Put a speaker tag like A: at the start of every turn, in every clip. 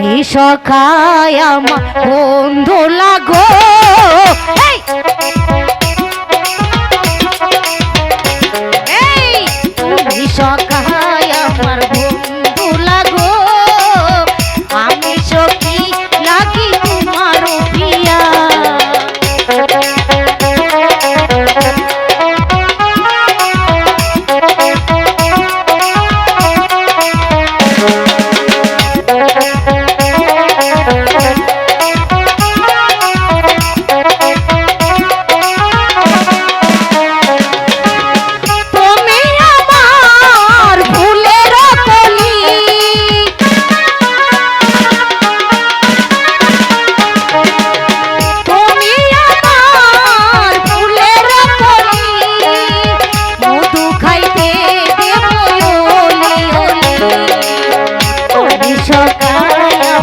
A: তুমি সখায় আমার বন্ধু লাগো।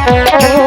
A: তুমি সকাল